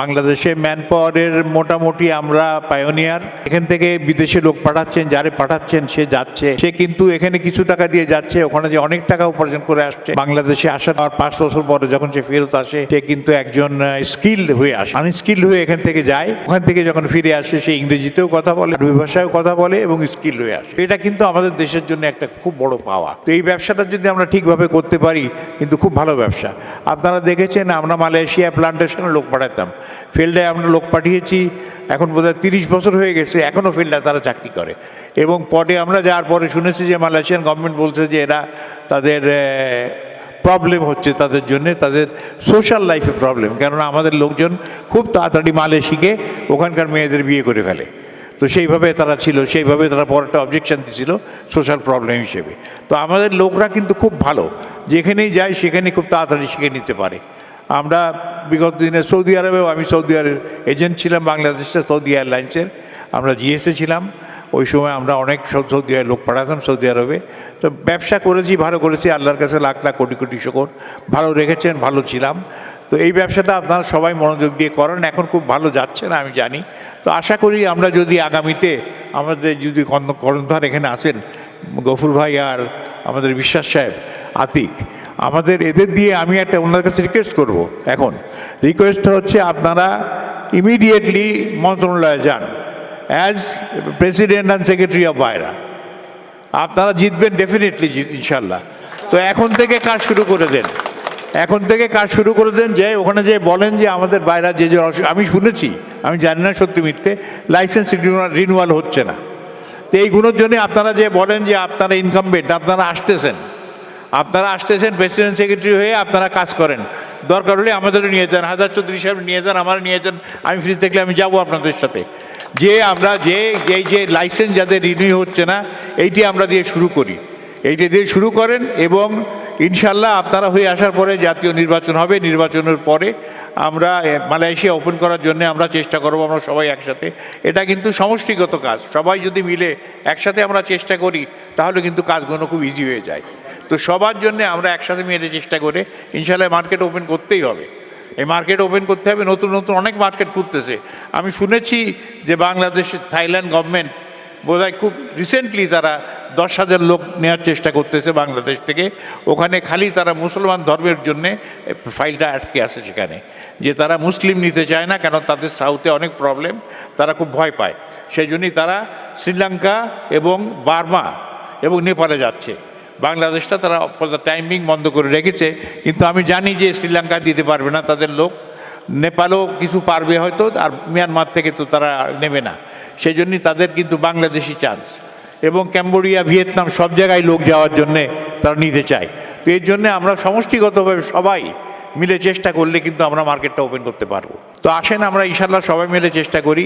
বাংলাদেশে ম্যান পাওয়ারের মোটামুটি আমরা পায়োনিয়ার। এখান থেকে বিদেশে লোক পাঠাচ্ছেন, যারে পাঠাচ্ছেন, সে যাচ্ছে। সে কিন্তু এখানে কিছু টাকা দিয়ে যাচ্ছে, ওখানে যে অনেক টাকা উপার্জন করে আসছে। বাংলাদেশে আসার পর পাঁচ বছর পরে যখন সে ফেরত আসে, সে কিন্তু একজন স্কিল্ড হয়ে আসে। আনস্কিল্ড হয়ে এখান থেকে যায়। ওখান থেকে যখন ফিরে আসে, সে ইংরেজিতেও কথা বলে দুই ভাষায়ও কথা বলে এবং স্কিল হয়ে আসে। এটা কিন্তু আমাদের দেশের জন্য একটা খুব বড় পাওয়া। তো এই ব্যবসাটা যদি আমরা ঠিকভাবে করতে পারি, কিন্তু খুব ভালো ব্যবসা। আপনারা দেখেছেন, আমরা মালয়েশিয়া প্লান্টেশনে লোক পাঠাতাম। ফিল্ডে আমরা লোক পাঠিয়েছি, এখন বোধহয় তিরিশ বছর হয়ে গেছে এখনও ফিল্ডে তারা চাকরি করে। এবং পরে আমরা যাওয়ার পরে শুনেছি যে মালয়েশিয়ান গভর্নমেন্ট বলছে যে এরা তাদের প্রবলেম হচ্ছে তাদের জন্য, তাদের সোশ্যাল লাইফে প্রবলেম কেননা আমাদের লোকজন খুব তাড়াতাড়ি মালে শিখে ওখানকার মেয়েদের বিয়ে করে ফেলে। তো সেইভাবে তারা ছিল, সেইভাবে তারা পরেরটা অবজেকশান দিছিল সোশ্যাল প্রবলেম হিসেবে। তো আমাদের লোকরা কিন্তু খুব ভালো। যেখানেই যায় সেখানে খুব তাড়াতাড়ি শিখে নিতে পারে। আমরা বিগত দিনে সৌদি আরবেও আমি সৌদি আরবের এজেন্ট ছিলাম, বাংলাদেশের সৌদি এয়ারলাইন্সের। আমরা জিএসএ ছিলাম। ওই সময় আমরা অনেক সৌদি আরব লোক পাঠাতাম সৌদি আরবে। তো ব্যবসা করেছি, ভালো করেছি, আল্লাহর কাছে লাখ লাখ কোটি কোটি শকর। ভালো রেখেছেন, ভালো ছিলাম। তো এই ব্যবসাটা আপনারা সবাই মনোযোগ দিয়ে করেন, এখন খুব ভালো যাচ্ছে না, আমি জানি। তো আশা করি আমরা যদি আগামীতে আমাদের যদি কর্ণধার এখানে আসেন, গফুর ভাই আর আমাদের বিশ্বাস সাহেব আতিক, আমাদের এদের দিয়ে আমি একটা ওনার কাছে রিকোয়েস্ট করব। এখন রিকোয়েস্ট হচ্ছে আপনারা ইমিডিয়েটলি মন্ত্রণালয়ে যান as president and secretary of BAIRA আপনারা জিতবেন ডেফিনেটলি ইনশাল্লাহ। তো এখন থেকে কাজ শুরু করে দেন। এখন থেকে কাজ শুরু করে দেন যে, ওখানে যে বলেন যে আমাদের বাইরা যে যে আমি শুনেছি, আমি জানি না সত্যি মিথ্যে লাইসেন্স রিনুয়াল হচ্ছে না। তো এইগুলোর জন্য আপনারা যে বলেন যে আপনারা ইনকামবেন্ট আপনারা আসতেছেন। আপনারা আসতেছেন প্রেসিডেন্ট সেক্রেটারি হয়ে, আপনারা কাজ করেন। দরকার হলে আমাদেরও নিয়ে যান। হাজার চৌধুরী সাহেব নিয়ে যান, আমার নিয়ে যান। আমি ফ্রি থাকলে আমি যাব আপনাদের সাথে। যে আমরা যে এই যে লাইসেন্স যাদের রিনিউ হচ্ছে না, এইটি আমরা দিয়ে শুরু করি। এইটি দিয়ে শুরু করেন এবং ইনশাল্লাহ আপনারা হয়ে আসার পরে জাতীয় নির্বাচন হবে। নির্বাচনের পরে আমরা মালয়েশিয়া ওপেন করার জন্য আমরা চেষ্টা করব আমরা সবাই একসাথে। এটা কিন্তু সমষ্টিগত কাজ। সবাই যদি মিলে একসাথে আমরা চেষ্টা করি, তাহলে কিন্তু কাজগুলো খুব ইজি হয়ে যায়। তো সবার জন্য আমরা একসাথে মিলে চেষ্টা করে ইনশাল্লাহ মার্কেট ওপেন করতেই হবে। এই মার্কেট ওপেন করতে হবে, নতুন নতুন অনেক মার্কেট খুঁজতেছে। আমি শুনেছি যে বাংলাদেশ, থাইল্যান্ড গভর্নমেন্ট বোধহয় খুব রিসেন্টলি তারা দশ হাজার লোক নেওয়ার চেষ্টা করতেছে বাংলাদেশ থেকে। ওখানে খালি তারা মুসলমান ধর্মের জন্যে ফাইলটা আটকে আছে সেখানে। যে তারা মুসলিম নিতে চায় না, কেন তাদের সাউথে অনেক প্রবলেম তারা খুব ভয় পায়। সেই জন্যই তারা শ্রীলঙ্কা এবং বার্মা এবং নেপালে যাচ্ছে। বাংলাদেশটা তারা টাইমিং বন্ধ করে রেখেছে। কিন্তু আমি জানি যে শ্রীলঙ্কা দিতে পারবে না তাদের লোক। নেপালও কিছু পারবে হয়তো, আর মিয়ানমার থেকে তো তারা নেবে না। সেই জন্যই তাদের কিন্তু বাংলাদেশি চান্স এবং ক্যাম্বোডিয়া, ভিয়েতনাম সব জায়গায় লোক যাওয়ার জন্যে তারা নিতে চায়। তো এর জন্যে আমরা সমষ্টিগতভাবে সবাই মিলে চেষ্টা করলে কিন্তু আমরা মার্কেটটা ওপেন করতে পারব। তো আসেন আমরা ইনশাল্লাহ সবাই মিলে চেষ্টা করি।